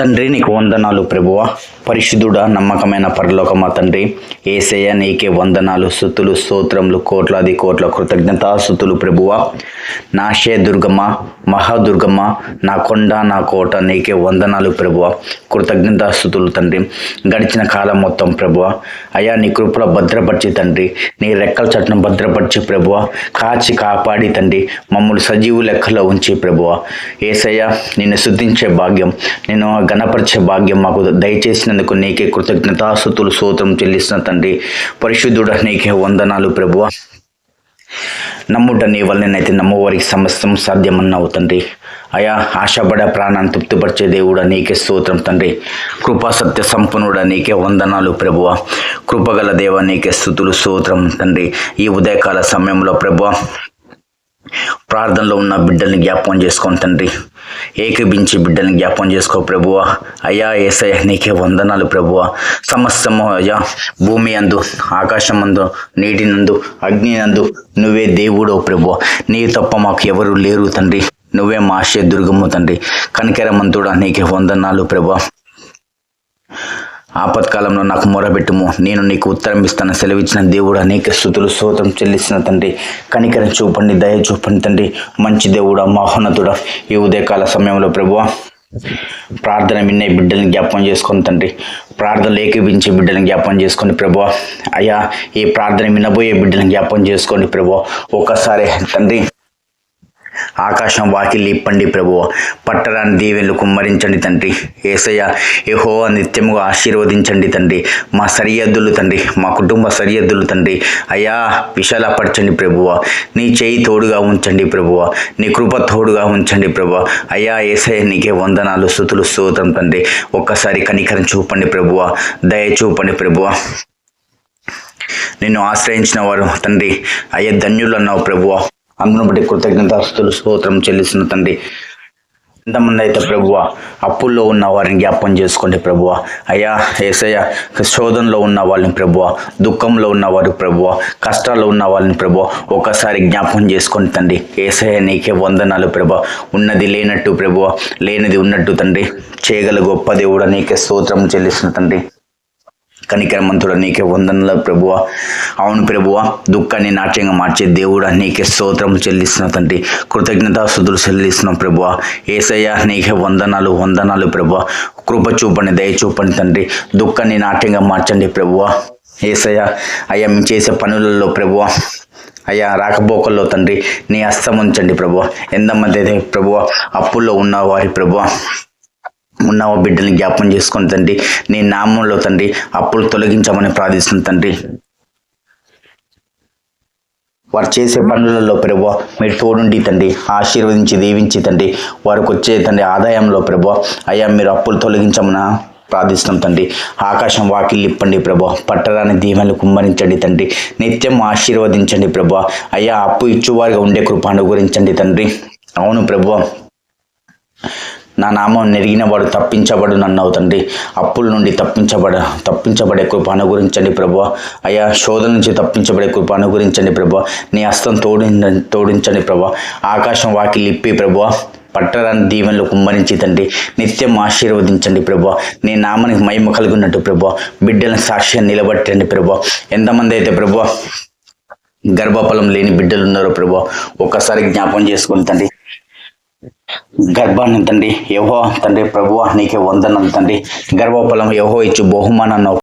తండ్రి నీకు వందనాలు ప్రభువ. పరిశుద్ధుడా నమ్మకమైన పరలోకమా తండ్రి. ఏసయ్య నీకే వందనాలు సుతులు స్తోత్రములు కోట్లాది కోట్ల కృతజ్ఞతాస్థుతులు ప్రభువ. నాశే దుర్గమ్మ మహాదుర్గమ్మ నా కొండ నా కోట నీకే వందనాలు ప్రభువ. కృతజ్ఞతాస్థుతులు తండ్రి. గడిచిన కాలం మొత్తం ప్రభువ. అయా నీ కృపలో భద్రపరిచి తండ్రి. నీ రెక్కల చట్టం భద్రపరిచి ప్రభువ. కాచి కాపాడి తండ్రి. మమ్మల్ని సజీవు లెక్కలో ఉంచి ప్రభువ. ఏసయ్య నిన్ను శుద్ధించే భాగ్యం నేను గణపరిచే భాగ్యం మాకు దయచేసినందుకు నీకే కృతజ్ఞతాస్తుతులు సూత్రం చెల్లిస్తున్న తండ్రి. పరిశుద్ధుడ నీకే వందనాలు ప్రభువ. నమ్ముట నీ వల్లనైతే నమ్మవారికి సమస్తం సాధ్యమన్నావు తండ్రి. అయా ఆశపడ ప్రాణాన్ని తృప్తిపరిచే దేవుడా నీకే స్తోత్రం తండ్రి. కృపా సత్య సంపన్నుడ నీకే వందనాలు ప్రభువ. కృపగల దేవ నీకే స్థుతులు స్తోత్రం తండ్రి. ఈ ఉదయకాల సమయంలో ప్రభువ ప్రార్థనలో ఉన్న బిడ్డల్ని జ్ఞాపకం చేసుకోండి తండ్రి. ఏకీభించి బిడ్డల్ని జ్ఞాపకం చేసుకో ప్రభువ. అయ్యా ఏసయ నీకే వందనాలు ప్రభువ. సమస్తము అయ్యా భూమి అందు ఆకాశం అందు నీటి నందు అగ్ని నందు నువ్వే దేవుడో ప్రభువ. నీ తప్ప మాకు ఎవరు లేరు తండ్రి. నువ్వే మా ఆశయ దుర్గమ్మ తండ్రి. కనికరమంతుడా నీకే వందనాలు ప్రభువ. ఆపత్కాలంలో నాకు మొరబెట్టుము నేను నీకు ఉత్తరం ఇస్తాను. సెలవిచ్చిన దేవుడు అనేక స్థుతులు స్తోత్రం చెల్లిస్తున్న తండ్రి. కనికరం చూపండి దయ చూపండి తండ్రి. మంచి దేవుడా మహోన్నతుడా ఈ ఉదయకాల సమయంలో ప్రభువా. ప్రార్థన విన్నే బిడ్డలను జ్ఞాపకం చేసుకుని తండ్రి. ప్రార్థనలు ఏకీపించే బిడ్డలను జ్ఞాపకం చేసుకోండి ప్రభు అయ్యా ఈ ప్రార్థన వినబోయే బిడ్డలను జ్ఞాపకం చేసుకోండి ప్రభు ఒక్కసారి తండ్రి. ఆకాశం వాకిలి ఇప్పండి ప్రభువ పట్టరాని దీవెనలు కుమ్మరించండి తండ్రి. ఏసయ్య ఏహో నిత్యముగా ఆశీర్వదించండి తండ్రి. మా సరిహద్దులు తండ్రి మా కుటుంబ సరిహద్దులు తండ్రి. అయ్యా విశాలపరచండి ప్రభువ నీ చేయి తోడుగా ఉంచండి ప్రభువ నీ కృప తోడుగా ఉంచండి ప్రభువ అయ్యా ఏసయ్య నీకే వందనాలు స్థుతులు స్తోత్రం తండ్రి. ఒక్కసారి కనికరం చూపండి ప్రభువ దయ చూపండి ప్రభువ నిన్ను ఆశ్రయించిన వారు తండ్రి. అయ్యే ధన్యులు అన్నావు ప్రభువ అందును బట్టి కృతజ్ఞతాస్తులు స్తోత్రం చెల్లిస్తున్న తండ్రి. ఎంతమంది అయితే ప్రభువ అప్పుల్లో ఉన్న వారిని జ్ఞాపం చేసుకోండి ప్రభువ. అయ్యా ఏసయ్య శోధనలో ఉన్న వాళ్ళని ప్రభువ దుఃఖంలో ఉన్నవారు ప్రభువ కష్టాల్లో ఉన్న వాళ్ళని ప్రభువ ఒకసారి జ్ఞాపం చేసుకోండి తండ్రి. ఏసయ్య నీకే వందనాలు ప్రభు. ఉన్నది లేనట్టు ప్రభువ లేనిది ఉన్నట్టు తండ్రి. చేయగల గొప్ప దేవుడు నీకే స్తోత్రం చెల్లిస్తున్న తండ్రి. కనికరమంతుడ నీకే వందనల ప్రభువ. అవును ప్రభువ దుఃఖాన్ని నాట్యంగా మార్చే దేవుడా నీకే స్తోత్రం చెల్లిస్తున్న తండ్రి. కృతజ్ఞతా స్థుతులు చెల్లిస్తున్నావు ప్రభువ. ఏసయ్య నీకే వందనాలు వందనాలు ప్రభువ. కృప చూపండి దయ చూపండి తండ్రి. దుఃఖాన్ని నాట్యంగా మార్చండి ప్రభువ. ఏసయ్య అయ్యా మేము చేసే పనులలో ప్రభువ అయ్యా రాకపోకల్లో తండ్రి నీ హస్తం ఉంచండి ప్రభు ఎంతమంది అయితే ప్రభువ అప్పుల్లో ఉన్న వారి ప్రభువ ఉన్నావో బిడ్డని జ్ఞాపం చేసుకొని తండ్రి నీ నామంలో తండ్రి అప్పులు తొలగించమని ప్రార్థిస్తుంది తండ్రి. వారు చేసే పనులలో ప్రభు మీరు తోడుండి తండ్రి ఆశీర్వదించి దీవించి తండ్రి వారికి వచ్చే తండ్రి ఆదాయంలో ప్రభు అయ్యా మీరు అప్పులు తొలగించమనా ప్రార్థిస్తాం తండ్రి. ఆకాశం వాకిల్ ఇప్పండి ప్రభు పట్టరాని దీవెనలు కుమ్మరించండి తండ్రి. నిత్యం ఆశీర్వదించండి ప్రభు అయ్యా అప్పు ఇచ్చువారిగా ఉండే కృప అనుగురించండి తండ్రి. అవును ప్రభు. నా నామం నెరిగినవాడు తప్పించబడు నన్ను తండ్రి. అప్పుల నుండి తప్పించబడ తప్పించబడే కృప అనుగురించండి ప్రభు అయ్యా శోధన నుంచి తప్పించబడే కృప అనుగురించండి ప్రభు నీ హస్తం తోడి తోడించండి ప్రభు ఆకాశం వాకి లిప్పి ప్రభు పట్టరాని దీవెనలు కుమ్మరించి తండ్రి. నిత్యం ఆశీర్వదించండి ప్రభు నీ నామానికి మహిమ కలుగున్నట్టు ప్రభు బిడ్డలను సాక్ష్యం నిలబట్టండి ప్రభు ఎంతమంది అయితే ప్రభు గర్భఫలం లేని బిడ్డలు ఉన్నారో ప్రభు ఒక్కసారి జ్ఞాపం చేసుకుని తండ్రి. గర్భాన్ని తండ్రి యహో తండ్రి ప్రభువ నీకే వందనం తండ్రి. గర్భఫలం యహో ఇచ్చు బహుమానం